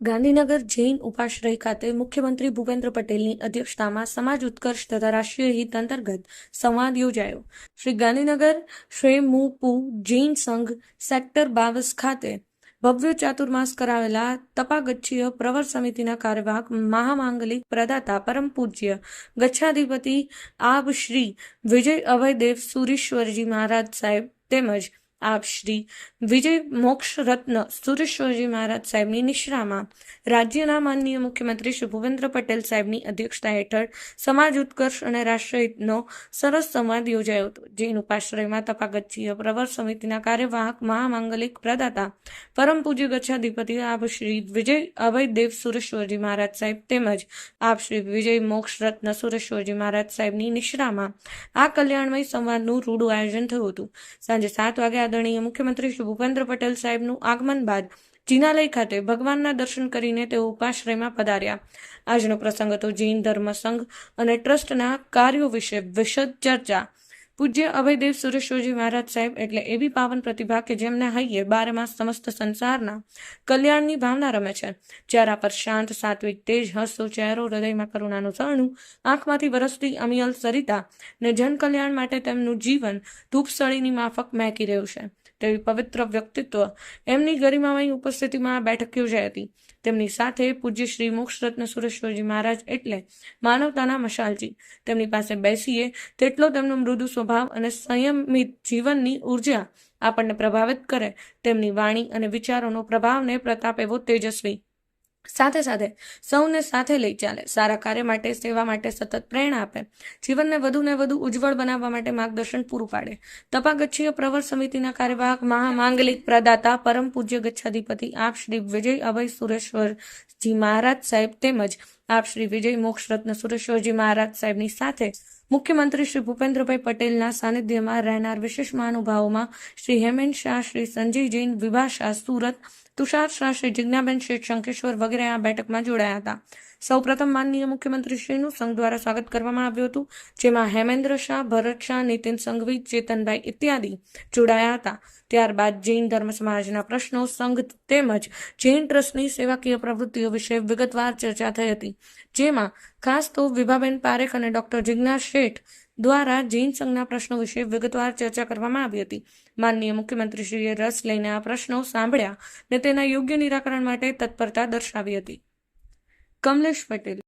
ગાંધીનગર જૈન ઉપાશ્રય ખાતે મુખ્યમંત્રી ભૂપેન્દ્ર પટેલની અધ્યક્ષતામાં સમાજ ઉત્કર્ષ તથા રાષ્ટ્રીય હિત અંતર્ગત સંવાદ યોજાયો. શ્રી ગાંધીનગર શ્રેમુપુ જૈન સંઘ સેક્ટર બાવસ ખાતે ભવ્ય ચાતુર્માસ કરાવેલા તપાગચ્છીય પ્રવર સમિતિના કાર્યવાહક મહામાંગલિક પ્રદાતા પરમ પૂજ્ય ગચ્છાધિપતિ આપ શ્રી વિજય અભયદેવ સુરીશ્વરજી મહારાજ સાહેબ તેમજ આપ શ્રી વિજય મોક્ષ રત્ન સુરેશ્વરજી મહારાજ સાહેબની નિશ્રામાં રાજ્યના માનનીય મુખ્યમંત્રી શ્રી ભૂપેન્દ્ર પટેલ સાહેબની અધ્યક્ષતા હેઠળ સમાજ ઉત્કર્ષ અને રાષ્ટ્રહિતનો સરસ સંવાદ યોજાયો હતો, જેનું પાશ્રયમાં તપાગચ્છીય પ્રવર સમિતિના કાર્યવાહક મહામાંગલિક પ્રદાતા પરમ પૂજ્ય ગચ્છાધિપતિ આપ શ્રી વિજય અભયદેવ સુરેશ્વરજી મહારાજ સાહેબ તેમજ આપ શ્રી વિજય મોક્ષ રત્ન સુરેશ્વરજી મહારાજ સાહેબની નિશ્રામાં આ કલ્યાણમય સંવાદનું રૂડું આયોજન થયું હતું. સાંજે સાત વાગે આદરણીય મુખ્યમંત્રી શ્રી ભૂપેન્દ્ર પટેલ સાહેબનું આગમન બાદ જિનાલય ખાતે ભગવાનના દર્શન કરીને તેઓ ઉપાશ્રયમાં પધાર્યા. આજનો પ્રસંગ હતો જૈન ધર્મ સંઘ અને ટ્રસ્ટના કાર્યો વિશે વિશદ ચર્ચા. પૂજ્ય અભયદેવ સુરેશ્વરજી મહારાજ સાહેબ એટલે એવી પાવન પ્રતિભા કે જેમને હૈયે બારે માસ સમસ્ત સંસારના કલ્યાણની ભાવના રમે છે. ચહેરા પર શાંત, સાત્વિક તેજ હસતો ચહેરો, હૃદયમાં કરુણાનું સરણું આંખમાંથી વરસતી અમિયલ સરિતા ને જનકલ્યાણ માટે તેમનું જીવન ધૂપસળીની માફક મહેકી રહ્યું છે. તેવી પવિત્ર વ્યક્તિત્વ એમની ગરિમામય ઉપસ્થિતિમાં બેઠક યોજાઈ હતી. તેમની સાથે પૂજ્ય શ્રી મોક્ષરત્ન સુરેશ્વરજી મહારાજ એટલે માનવતાના મશાલજી. તેમની પાસે બેસીએ તેટલો તેમનો મૃદુ સ્વભાવ અને સંયમિત જીવનની ઊર્જા આપણને પ્રભાવિત કરે. તેમની વાણી અને વિચારોનો પ્રભાવને પ્રતાપ એવો તેજસ્વી સાથે સાથે સૌને સાથે લઈ ચાલે. સારા કાર્ય માટે, સેવા માટે સતત પ્રેરણા આપે. જીવનને વધુ ને વધુ ઉજ્જવળ બનાવવા માટે માર્ગદર્શન પૂરું પાડે. તપાગચ્છીય પ્રવર સમિતિના કાર્યવાહક મહામાંગલિક પ્રદાતા, પરમ પૂજ્ય ગચ્છાધિપતિ આપ શ્રી વિજય અભય સુરેશ્વરજી મહારાજ સાહેબ તેમજ આપ શ્રી વિજય મોક્ષ રત્ન સુરેશ્વરજી મહારાજ સાહેબની સાથે મુખ્યમંત્રી શ્રી ભૂપેન્દ્રભાઈ પટેલના સાનિધ્યમાં રહેનાર વિશેષ મહાનુભાવોમાં શ્રી હેમેન્દ્ર શાહ શ્રી સંજય જૈન વિભા શાહ સુરત તુષાર શાહ શ્રી જિજ્ઞાબેન શેઠ, શંકેશ્વર વગેરે આ બેઠકમાં જોડાયા હતા. સૌપ્રથમ માનનીય મુખ્યમંત્રી શ્રીનું સંઘ દ્વારા સ્વાગત કરવામાં આવ્યું હતું, જેમાં હેમેન્દ્ર શાહ, ભરત શાહ, નીતિન સંઘવી, ચેતનભાઈ ઇત્યાદિ જોડાયા હતા. ત્યારબાદ જૈન ધર્મ સમાજના પ્રશ્નો, સંઘ તેમજ જૈન ટ્રસ્ટની સેવાકીય પ્રવૃત્તિઓ વિશે વિગતવાર ચર્ચા થઈ હતી. જેમાં ખાસ તો વિભાબેન પારેખ અને ડોક્ટર જિજ્ઞાસ શેઠ દ્વારા જૈન સંઘના પ્રશ્નો વિશે વિગતવાર ચર્ચા કરવામાં આવી હતી. માનનીય મુખ્યમંત્રીશ્રીએ રસ લઈને આ પ્રશ્નો સાંભળ્યા ને તેના યોગ્ય નિરાકરણ માટે તત્પરતા દર્શાવી હતી. કમલેશ પટેલ